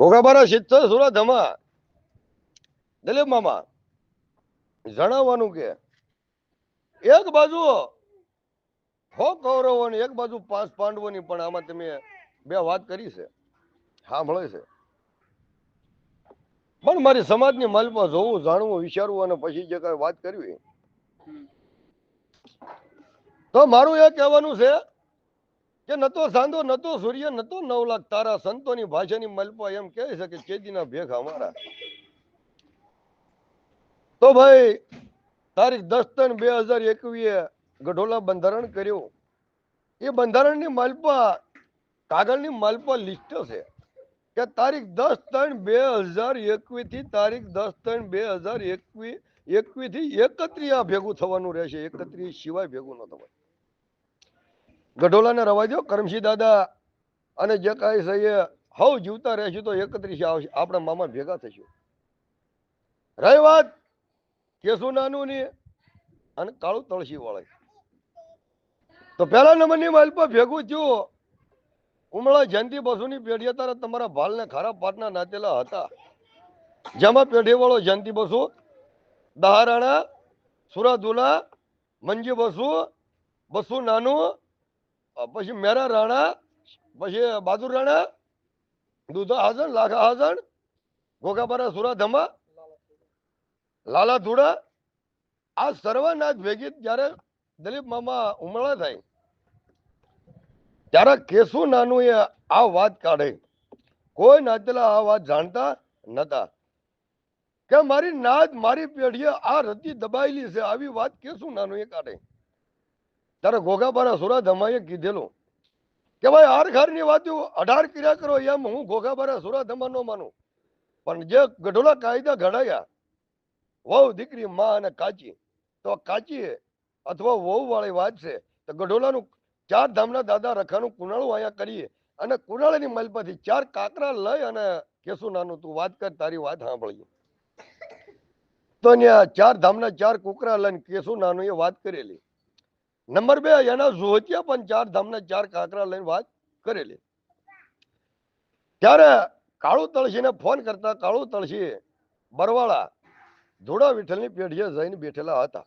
ભોગાબારા સિત્તર સુરત ધમા. દિલીપ મામા જણાવવાનું કે એક બાજુ હો કૌરવોની એક બાજુ પાંચ પાંડવોની પણ આમાં તમે બે વાત કરી છે હા મળે છે. પણ મારી સમાજની માલમાં જોવું જાણવું વિચારવું અને પછી જે કઈ વાત કરવી તો મારું એ કહેવાનું છે કે નતો સાંધો નતો સૂર્ય નતો નવ લાખ તારા સંતોની ભાષાની મલપા એમ કહે છે કે ચેતીના ભેખ અમારા. તો ભાઈ, તારીખ દસ ત્રણ બે હજાર એકવીએ ગઢોલા બંધારણ કર્યું. એ બંધારણની માલપા, કાગળની માલપા લિસ્ટ છે કે તારીખ દસ ત્રણ બે હજાર એકવીસથી તારીખ દસ ત્રણ બે હજાર એકવીસ એકવીસથી એકત્રીસ આ ભેગું થવાનું રહેશે. એકત્રીસ સિવાય ભેગું ન થવાય. ગઢોલાને રવા દો કરમશી દાદા અને જે કાંઈ સહીએ હવ જીવતા રહેશું તો એકત્રીસ આવશે. આપણા મામા ભેગા થશું. રહી વાત કેસુ નાનું ની અને કાળું તળસી વાળે તો પેલા નંબરની માઇલ પર ભેગું થયું. ઉમળા જયંતિ બસુની પેઢી તારે તમારા ભાલને ખરાબ પાટના નાતેલા હતા. જેમાં પેઢી વાળો જયંતિ બસુ, દહારાણા, સુરાધુલા, મંજી બસુ બસુ નાનું પછી મેરા રાણા, પછી બહાદુર રાણા, દુધા હાજણ, લાખા હાજણ ગોગાબારા સુરા ધમા, લાલા ધુડા, આ સર્વનાથ ભેગી જ્યારે દલીપ મામા ઉમળા થાય, ત્યારે કેશુ નાનું એ આ વાત કાઢે. કોઈ નાચેલા આ વાત જાણતા નતા. કે મારી નાદ મારી પેઢીએ આ રતી દબાયેલી છે, આવી વાત કેસુ નાનું એ કાઢે. ત્યારે ઘોઘાબારા સુરા ધમાએ કીધેલું. કે ભાઈ, હાર વાતો અઢાર કર્યા કરો એમ હું ઘોઘાબારા સુરા ધમા નો માનું. પણ જે ગઢોલા કાયદા ઘડાયા, વહુ દીકરી માં અને કાચી. તો કાચી અથવા વહુ વાળી વાત છે. તો ગઢોલાનું ચાર ધામના દાદા રખાનું કુનાળું અહીંયા કરીએ અને કુનાળાની મલપાથી ચાર કાકરા લઈ અને કેસુ નાનું તું વાત કર, તારી વાત સાંભળીએ. તો ત્યાં ચાર ધામના ચાર કુકરા લઈને કેસુ નાનું એ વાત કરેલી. નંબર બે, એના જોતિયા પણ ચાર ધામના ચાર કાંકરા લઈને વાત કરેલી. ત્યારે કાળુ તળસીને ફોન કરતા કાળુ તળસી બરવાળા ધોળા વિઠ્ઠલની પેઢીએ જઈને બેઠેલા હતા.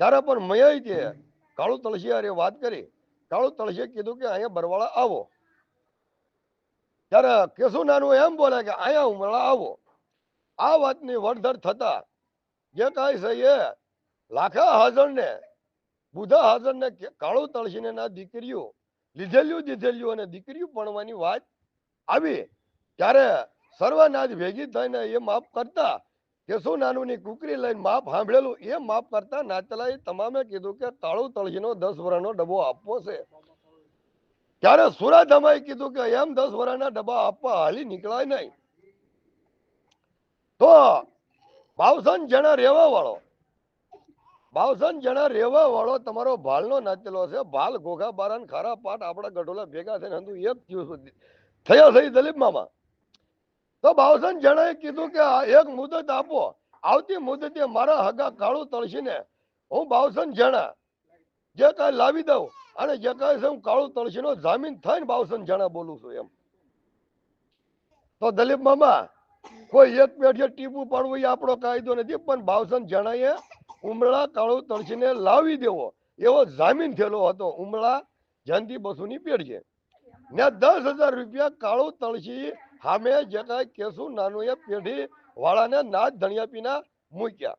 ત્યારે પણ મયાઈ તે કાળુ તળસી અરે વાત કરી. કાળુ તળસીએ કીધું કે અહીંયા બરવાળા આવો. ત્યારે કેશુ નાનું એમ બોલે કે અહીંયા ઉમરાળા આવો. આ વાતની વડધર થતા જે કાંઈ છે એ લાખા હાજર ને બુધા હાજર ને કાળુ તળસીને ના દીકરીઓ, લીધેલ્યું દીધેલ્યું અને દીકરીઓ ભણવાની વાત આવી. ત્યારે સર્વનાથ ભેગી થઈને એ માફ કરતા કેશુ નાનુની કુકરી લઈને માપ સાંભળેલું. એ માપ કરતા નાચલાએ તમામે કીધું કે કાળુ તળસીનો દસ વરાનો ડબ્બો આપવો છે. ત્યારે સુરાધમાએ કીધું કે, એમ દસ વરાના ડબ્બા આપવા હાલી નીકળાય નહીં. તો ભાવસન જણા રેવા વાળો બાવસન જણા રેવા વાળો તમારો ભાલનો નાચેલો છે. ભાલ ઘોઘા બારાન ખારા પાટ આપણા ગઢોલા ભેગા થઈને હંધું એક થયું થયા થઈ દલીપ મામા. તો બાવસન જણાએ કીધું કે એક મુદત આપો. આવતી મુદતે મારા હગા કાળું તળશીને હું બાવસન જણા જે કાંઈ લાવી દઉં અને જે કાંઈ છે હું કાળું તળશીનો જામીન થઈને બાવસન જણા બોલું છું એમ. તો દલીપ મામા, કોઈ એક પેઢીએ ટીપું પાડવું એ આપણો કાયદો નથી, પણ બાવસન જણાએ ઉમળા કાળું તળસીને લાવી દેવો. એવો જામીન થયેલો હતો. ઉમળા જયંતિ બસુની પેઢીએ. ને દસ હજાર રૂપિયા કાળું તળસી સામે જે કાંઈ કેસુ નાનું એ પેઢી વાળાને નાચ ધણિયાપીના મૂક્યા.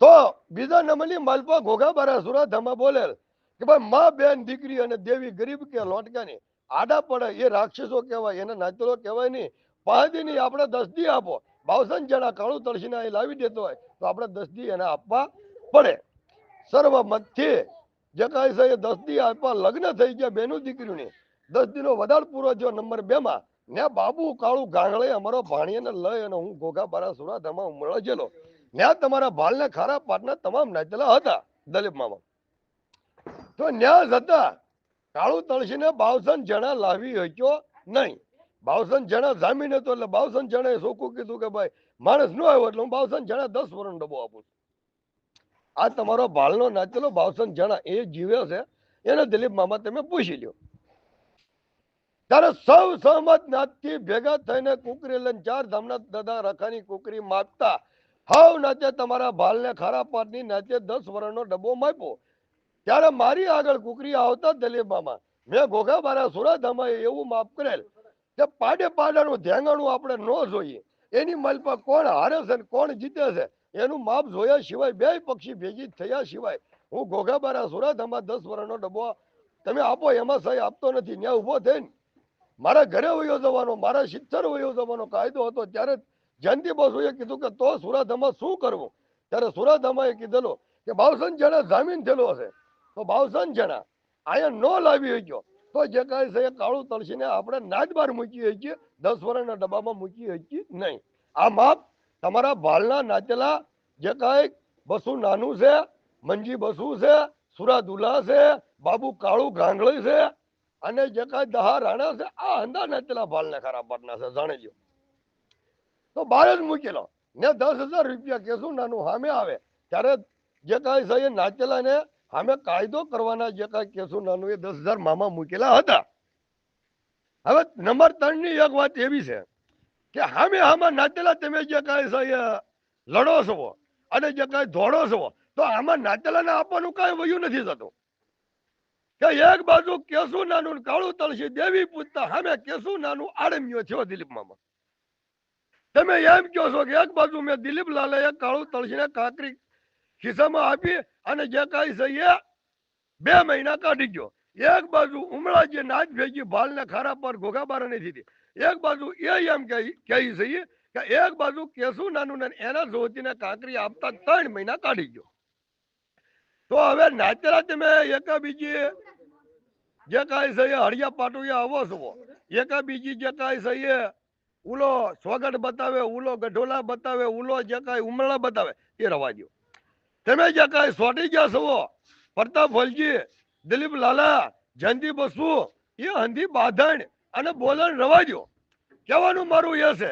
તો બીજા નંબરની માલપા ઘોઘા બારા સુરા ધમા બોલેલ કે ભાઈ, માં બેન દીકરી અને દેવી ગરીબ કે લોટકાની. આડા પડે એ રાક્ષસો કહેવાય, એને નાચલો કહેવાય નહીં. પાંચદી આપણે દસ દી આપો. બાવસન જણા કાળું તળસીને એ લાવી દેતો હોય તો આપણે દસ દી એને આપવા પડે. સર્વમતથી જે કાંઈ છે એ દસ દી આપવા લગ્ન થઈ ગયા બેનું દીકરીઓની. દસ દીનો વધારે પૂરો થયો નંબર બે માં ને બાબુ કાળું ગાંગળે અમારો ભાણીને લઈ અને હું ઘોઘા બારા સુરા ધમા જેલો ન્યા તમારા ભાલને ખારા પાટના તમામ નાચેલા હતા દલીપ મામા. તો ન્યાસ હતા. કાળું તળસીને બાવસન જણા લાવી હક્યો નહીં. બાવસન જણા જામીન હતો એટલે બાવસન જણાએ સોખું કીધું કે ભાઈ, માણસ ન આવ્યો એટલે હું બાવસન જણા દસ વરણ ડબ્બો આપું આ તમારો ભાલનો નાચેલો બાવસન જણા એ જીવ્યો છે. એને દિલીપ મામા તમે પૂછી લ્યો. ત્યારે સૌ સહમત નાચથી ભેગા થઈને કુકરી લઈને ચાર ધામના દાદા રખાની કુકરી માપતા હાવ નાચે તમારા ભાલને ખરા પાટની નાચે દસ વરણનો ડબ્બો માપ્યો. ત્યારે મારી આગળ કુકરી આવતા દલીપ મામા. મેં ઘોઘા બારા સુરાધામાએ એવું માપ કરેલ કે પાડે પાડાનું ધ્યાંગણું આપણે ન જોઈએ. એની મલપા કોણ હારે છે કોણ જીતે છે? એનું માપ જોયા સિવાય બે પક્ષી ભેગી થયા સિવાય. હું ઘોઘાબારા સુરત સુરાધામા દસ વર્ષનો ડબ્બો તમે આપો, એમાં સહી આપતો નથી, ત્યાં ઊભો થઈને. મારા ઘરે વયો જવાનો, મારા શિક્ષર વયો જવાનો કાયદો હતો, ત્યારે જયંતિ બસુએ કીધું કે તો સુરાધામાં શું કરવું? ત્યારે સુરાધામાએ કીધેલું કે બાવસન જણા જામીન થયેલો હશે તો બાવસન જણા અહીંયા ન લાવી શક્યો. તો જે કાંઈ છે એ કાળું તળસીને આપણે નાદ બહાર મૂકીએ છીએ. દસ વર્ષના ડબ્બામાં મૂકીએ છીએ નહીં. આ માપ તમારા ભાલના નાચેલા જે કાંઈ બસું નાનું છે, મંજી બસુ છે, સુરાદુલા છે, બાબુ કાળું ગાંગળી છે અને જે કાંઈ દહા રાણા છે, આ અંદા નાચેલા ભાલને ખરાબ પાડના છે, જાણી લ્યો. તો બહાર જ મૂકેલો. ને દસ હજાર રૂપિયા કેશું નાનું સામે આવે. ત્યારે જે કાંઈ છે એ નાચેલા ને સામે કાયદો કરવાના જે કાંઈ કેશું નાનું એ દસ હજાર મામા મૂકેલા હતા. હવે નંબર ત્રણની એક વાત એવી છે કે સામે આમાં નાચેલા તમે જે કાંઈ લડો છો અને જે કાંઈ દોડો છો, તો આમાં નાચેલાને આપવાનું કાંઈ વયું નથી થતું. કે એક બાજુ કેસુ નાનું કાળું તળસી દેવી પૂજતા સામે કેસુ નાનું આડમ્યો થયો દિલીપ મામા તમે એમ કહો છો કે એક બાજુ મેં દિલીપ લાલે એક કાળું તળસીને કાકરી ખિસ્સામાં આપી અને જે કાંઈ છે બે મહિના કાઢી ગયો. એક બાજુ ઉમળા જે નાચ ભેગી ભાલને ખારા પર ઘોઘા નહીં દીધી એક બાજુ એ એમ કહી છે કે એક બાજુ કેસુ નાનું ને એના જોતીને કાંકરી આપતા ત્રણ મહિના કાઢી ગયો. તો હવે નાચેલા તમે એકા બીજી જે કાંઈ છે એ હળિયા પાટુયા આવો છો. એકા બીજી જે કાંઈ છે ઉલો સ્વાગત બતાવે, ઉલો ગઢોલા બતાવે, ઉલો જે કાંઈ ઉમળા બતાવે, એ રવા દ્યો. તમે જે કાંઈ સોટી ગયા છો, પ્રતાપ વલજી, દિલીપ લાલા, જયંતિ બસુ, એ હંધી બાંધણ અને બોલણ રવા દ્યો કહેવાનું મારું એ છે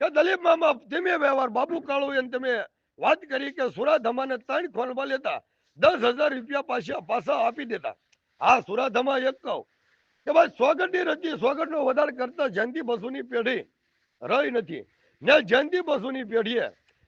કે દલીપ મામા, ધીમે વ્યવહાર, બાબુ કાળુ એને તમે વાત કરી કે સુરાધમાને ત્રણ ખોલવા લેતા દસ હજાર રૂપિયા પાછા પાછા આપી દેતા. હા, સુરાધમા એક કહું કે ભાઈ સોગટની રચી સોગટનો વધારે કરતા જયંતિ બસુની પેઢી રહી નથી. ને જયંતિ બસુની પેઢીએ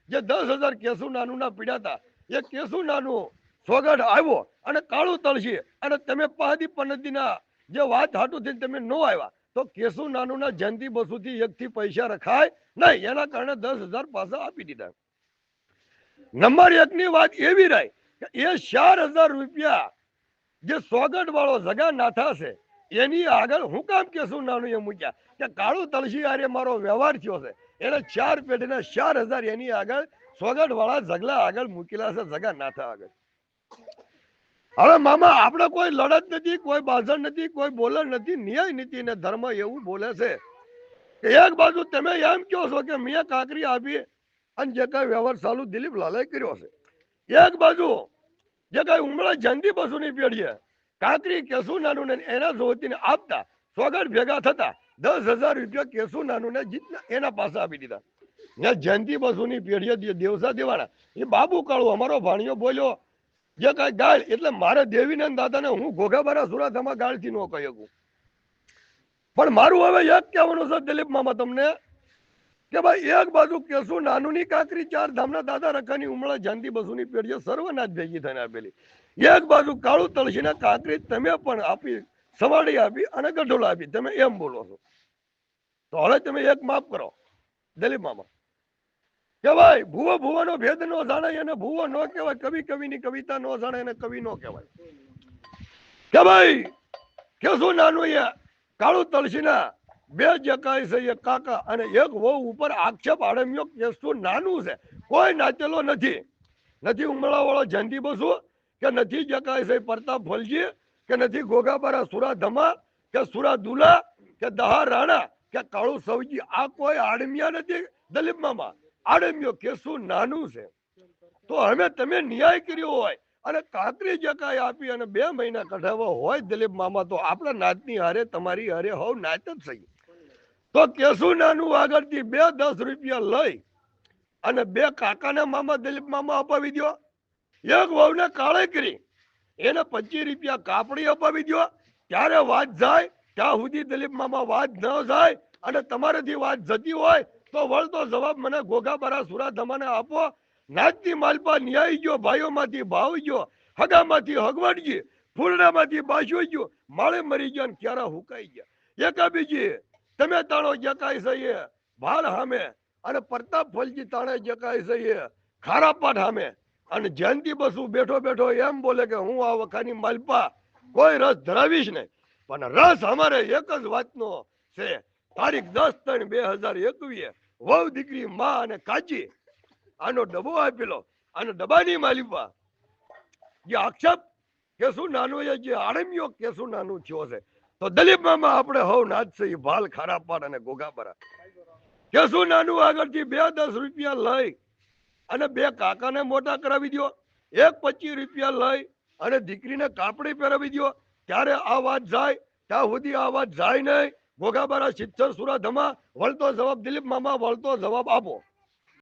જે દસ હજાર કેસુ નાનું ના પીડ્યા હતા એ કેસુ નાનું સ્વાગત આવ્યો અને કાળું તળશી અને તમે પહાદી પનદીના જે વાત હાટું થઈને તમે ન આવ્યા, તો ના જયંતિ બસુથી એકથી પૈસા રખાય નહીં, એના કારણે દસ હજાર પાસા આપી દીધા. નંબર એક ની વાત એવી રહી કે એ ચાર હજાર રૂપિયા જે સોગટ વાળો જગા નાથા છે, એની આગળ હું કામ કેશું નાનું એ મૂક્યા? કે કાળું તલસી આરે મારો વ્યવહાર થયો છે, એને ચાર પેઢીના ચાર હજાર એની આગળ સોગટ વાળા જગલા આગળ મૂકેલા છે જગા નાથા આગળ. હવે મામા, આપણે કોઈ લડત નથી, કોઈ બાઝણ નથી, કોઈ બોલર નથી, ન્યાય નીતિ ને ધર્મ એવું બોલે છે એક બાજુ તમે એમ કહો છો કે મિયા કાકરી આપી અને જે કઈ વ્યવહાર ચાલુ દિલીપ લાલે કર્યો છે. એક બાજુ જે કઈ ઉમળા જંદી બસુની પેઢીએ કાંકરી, કેસુ નાનું ને એના જોતીને આપતા સોગડ ભેગા થતા દસ હજાર રૂપિયા કેસુ નાનું ને જીતના એના પાસે આપી દીધા. જયંતિ બસુની પેઢીએ દેવસા દેવાના એ બાબુ કાળુ, અમારો ભાણિયો બોલ્યો, જે કઈ ગાળ, એટલે મારે દેવીને ને દાદાને હું ઘોઘાબારા સુરાધામાં ગાળથી ન કહી શકું. પણ મારું હવે એક કહેવાનું છે દિલીપ મામા તમને, કે ભાઈ, એક બાજુ કેસુ નાનુની કાકરી, ચાર ધામના દાદા રખાની ઉમળા જાંતિ બસુની પેઢીએ સર્વનાથ ભેગી થઈને આપેલી. એક બાજુ કાળું તળસીના કાકરી તમે પણ આપી સવાડી આપી અને ગઢોલા આપી. તમે એમ બોલો છો. તો હવે તમે એક માફ કરો દિલીપ મામા કે ભાઈ, ભૂવો ભૂવાનો ભેદ નો જાણે એને ભૂવો નો કહેવાય, કવિ કવિની કવિતા નો જાણે એને કવિ નો કહેવાય. કે ભાઈ, કે શું નાનું એ કાળું તળસીના બે જકાય છે કાકા અને એક વહુ ઉપર આક્ષેપ આડમ્યો કેસું નાનું છે? કોઈ નાચેલો નથી. નથી ઉમળાવાળો જંતી બસુ, કે નથી જકાય છે પ્રતાપ ફલજી, કે નથી ગોગાબારા સુરા ધમા, કે સુરા દુલા, કે દહા રાણા કે કાળુ સવજી. આ કોઈ આડમિયા નથી દલીપ મામા. આડમિયો કેસું નાનું છે. તો હવે તમે ન્યાય કર્યો હોય અને કાંકરી જે આપી અને બે મહિના કઢાવવા હોય દિલીપ મામા, તો આપણા નાતની હારે તમારી હારે હોવ નાચ જ થઈ. તો કેસું નાનું આગળથી બે દસ રૂપિયા લઈ અને બે કાકાના મામા દિલીપ મામા અપાવી દો એક વહુને કાળે કરી. એને પચીસ રૂપિયા કાપડી અપાવી દો ત્યારે વાત જાય, ત્યાં સુધી દિલીપ મામા વાત ન જાય અને તમારેથી વાત જતી હોય તો વળતો જવાબ મને ઘોઘાબારા સુરાધમાને આપો. નાચની માલપા ન્યાય ગયો, ભાઈઓમાંથી ભાવ ગયો, હગામાંથી હગવડજી, ફૂલડામાંથી બાસુ ગયો, માળે મરી ગયો ને ક્યારે હુકાઈ ગયા. એકા બીજી તમે તાણો જકાય છે ભાલ હામે અને પ્રતાપ ફલજી તાણે જકાય છે ખારાપાટ હામે. અને જયંતિ બસુ બેઠો બેઠો એમ બોલે કે હું આ વખાની માલપા કોઈ રસ ધરાવીશ નહીં. પણ રસ અમારે એક જ વાતનો છે, તારીખ દસ ત્રણ બે હજાર એકવીસ વહુ દીકરી માં અને કાજી આનો ડબો આપેલો અને ડબ્બાની માલિપા જે આક્ષેપ કે શું નાનું છે જે આડમ્યો કે શું નાનું થયો છે. તો દલીપ મામા આપણે હવ નાચશે ઈ ભાલ ખારા પાડ અને ગોગાબરા કે શું નાનું આગળથી બે દસ રૂપિયા લઈ અને બે કાકાને મોટા કરાવી દ્યો. એક પચીસ રૂપિયા લઈ અને દીકરીને કાપડી પહેરાવી દ્યો. ત્યારે આ વાત જાય, ત્યાં સુધી આ વાત જાય નહીં. ગોગાબારા સિત્તર સુરા ધમા વળતો જવાબ દિલીપ મામા વળતો જવાબ આપો.